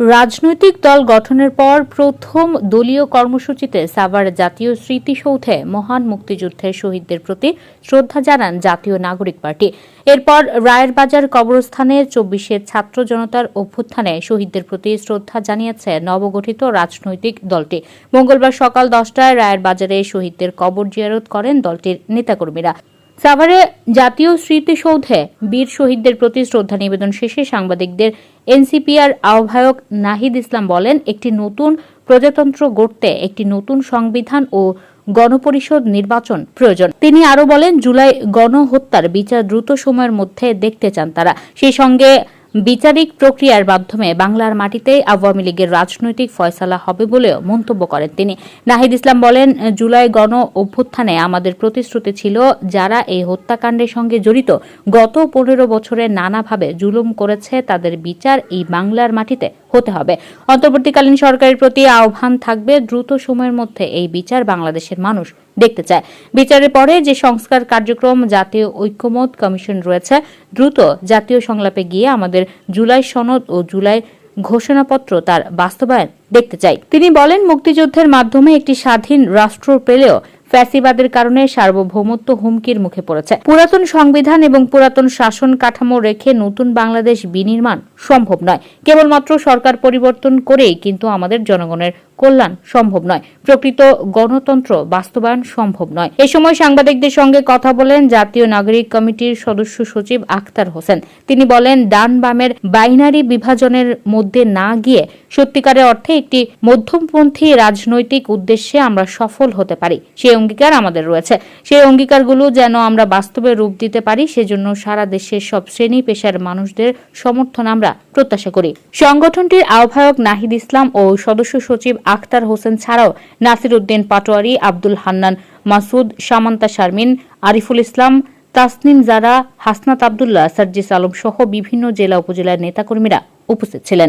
রাজনৈতিক দল গঠনের পর প্রথম দলীয় কর্মসূচিতে সাভার জাতীয় স্মৃতিসৌধে মহান মুক্তিযুদ্ধের শহীদদের প্রতি শ্রদ্ধা জানান জাতীয় নাগরিক পার্টি। এরপর রায়ের বাজার কবরস্থানে চব্বিশের ছাত্র জনতার অভ্যুত্থানে শহীদদের প্রতি শ্রদ্ধা জানিয়েছে নবগঠিত রাজনৈতিক দলটি। মঙ্গলবার সকাল দশটায় রায়ের বাজারে শহীদদের কবর জিয়ারত করেন দলটির নেতাকর্মীরা। সাভারে জাতীয় স্মৃতিসৌধে বীর শহীদদের প্রতি শ্রদ্ধা নিবেদন শেষে সাংবাদিকদের এনসিপিআর আহ্বায়ক নাহিদ ইসলাম বলেন, একটি নতুন প্রজাতন্ত্র গড়তে একটি নতুন সংবিধান ও গণপরিষদ নির্বাচন প্রয়োজন। তিনি আরও বলেন, জুলাই গণহত্যার বিচার দ্রুত সময়ের মধ্যে দেখতে চান তারা। সেই সঙ্গে বিচারিক প্রক্রিয়ার মাধ্যমে বাংলার মাটিতে আওয়ামী লীগের রাজনৈতিক ফয়সালা হবে বলেও মন্তব্য করেন তিনি। নাহিদ ইসলাম বলেন, জুলাই গণ অভ্যুত্থানে আমাদের প্রতিশ্রুতি ছিল যারা এই হত্যাকাণ্ডের সঙ্গে জড়িত গত পনেরো বছরে নানাভাবে জুলুম করেছে তাদের বিচার এই বাংলার মাটিতে হতে হবে। অন্তর্বর্তীকালীন সরকারের প্রতি আহ্বান থাকবে দ্রুত সময়ের মধ্যে এই বিচার বাংলাদেশের মানুষ দেখতে চায়। বিচারের পরে যে সংস্কার কার্যক্রম, জাতীয় ঐক্যমত কমিশন রয়েছে, দ্রুত জাতীয় সংলাপে গিয়ে আমাদের জুলাই সনদ ও জুলাই ঘোষণাপত্র তার বাস্তবায়ন দেখতে চাই তিনি বলেন, মুক্তিযুদ্ধের মাধ্যমে একটি স্বাধীন রাষ্ট্র পেলেও ফ্যাসিবাদের কারণে সার্বভৌমত্ব হুমকির মুখে পড়েছে। পুরাতন সংবিধান এবং পুরাতন শাসন কাঠামো রেখে নতুন বাংলাদেশ বিনির্মাণ সম্ভব নয়। কেবলমাত্র সরকার পরিবর্তন করেই কিন্তু আমাদের জনগণের কল্যাণ সম্ভব নয়। প্রকৃত গণতন্ত্র বাস্তবায়ন সম্ভব নয়। এ সময় সাংবাদিকদের সঙ্গে কথা বলেন জাতীয় নাগরিক কমিটির সদস্য সচিব আখতার হোসেন। তিনি বলেন, ডান বামের বাইনারি বিভাজনের মধ্যে না গিয়ে সত্যিকারের অর্থে একটি মধ্যমপন্থী রাজনৈতিক উদ্দেশ্যে আমরা সফল হতে পারি। সেই অঙ্গীকার আমাদের রয়েছে। সেই অঙ্গীকারগুলো যেন আমরা বাস্তবে রূপ দিতে পারি, সেজন্য সারা দেশের সব শ্রেণি পেশার মানুষদের সমর্থন আমরা প্রত্যাশা করি। সংগঠনটির আহ্বায়ক নাহিদ ইসলাম ও সদস্য সচিব আখতার হোসেন ছাড়াও নাসির উদ্দিন পাটোয়ারি, আব্দুল হান্নান মাসুদ, সামান্তা শারমিন, আরিফুল ইসলাম, তাসনিম জারা, হাসনাত আবদুল্লাহ, সার্জিস আলম সহ বিভিন্ন জেলা উপজেলার নেতাকর্মীরা উপস্থিত ছিলেন।